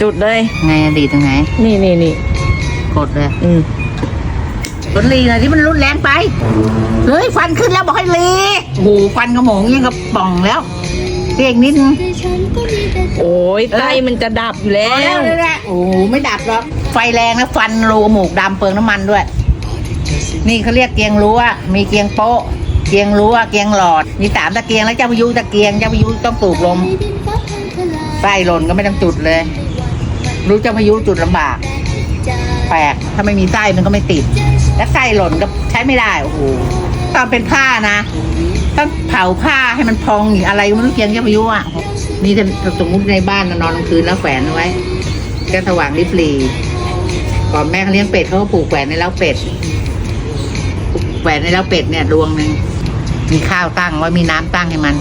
จุดเลย ไงอะดีตรงไหน นี่นี่นี่กดเลยอืมกดลีหน่อยที่มันรุนแรงไป เฮ้ยฟันขึ้นแล้วบอกให้ลีโอ้โหฟันกระหมงยังกระป่องแล้วเรียกนิดนึง โอ้ยไส้มันจะดับอยู่แล้พอแล้ววเลยแหละโอ้โหไม่ดับหรอกไฟแรงนะฟันรูหมูกดำเปลืองน้ำมันด้วย นี่เขาเรียกเกียงรั้วมีเกียงโป๊ะ เกียงรั้วเกียงหลอด มีสามตะเกียงแล้วเจ้าพายุตะเกียงเจ้าพายุต้องสูบลมไส้หล่นก็ไม่ต้องจุดเลย รู้เจ้าพายุจุดลำบาก แปลกถ้าไม่มีไส้มันก็ไม่ติด และไส้หล่นก็ใช้ไม่ได้โอ้โหตอนเป็นผ้านะต้องเผาผ้าให้มันพองอะไรก็ไม่รู้เกียงเจ้าพายุอะนี่จะสมมติในบ้านนอนกลางคืนแล้วแขวนไว้ก็สว่างริบรีก่อนแม่เขาเลี้ยงเป็ดเขาก็ปลูกแขวนในเล้าเป็ดแขวนในเล้าเป็ดเนี่ยดวงหนึ่ง มีข้าวตั้งไว้มีน้ำตั้งให้มัน